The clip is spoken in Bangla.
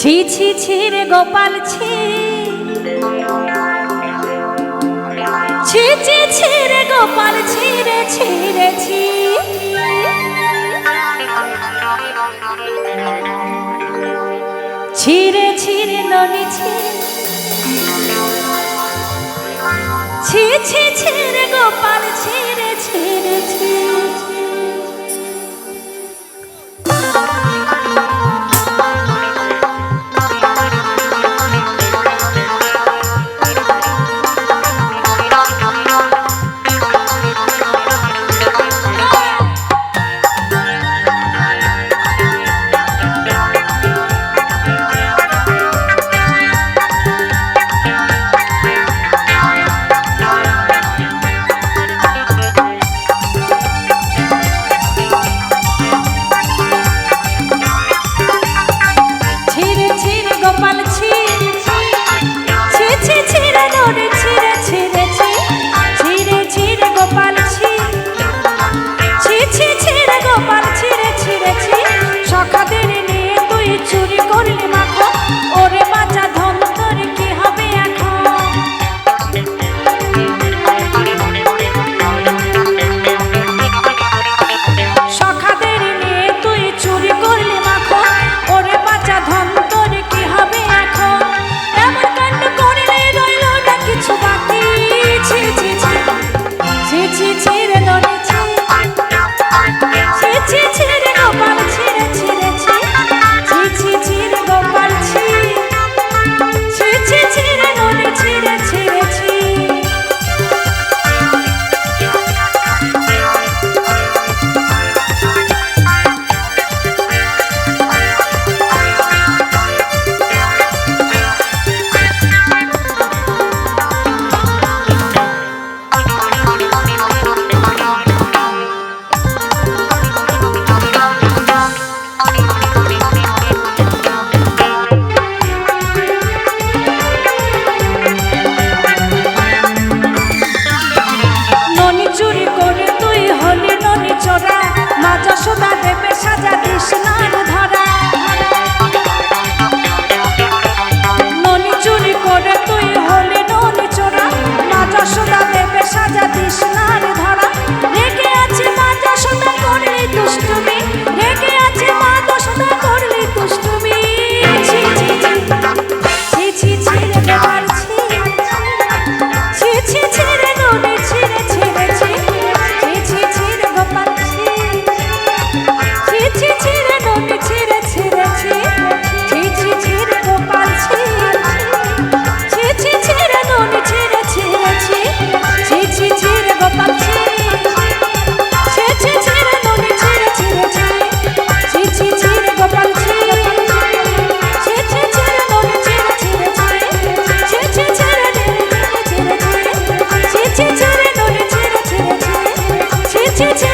ছি ছি ছি রে গোপাল ছি। ছি ছি ছি রে গোপাল ছি রে ছি রে ছি। ছিঁড়ে ছিঁড়ে ননি ছি ছি ছি to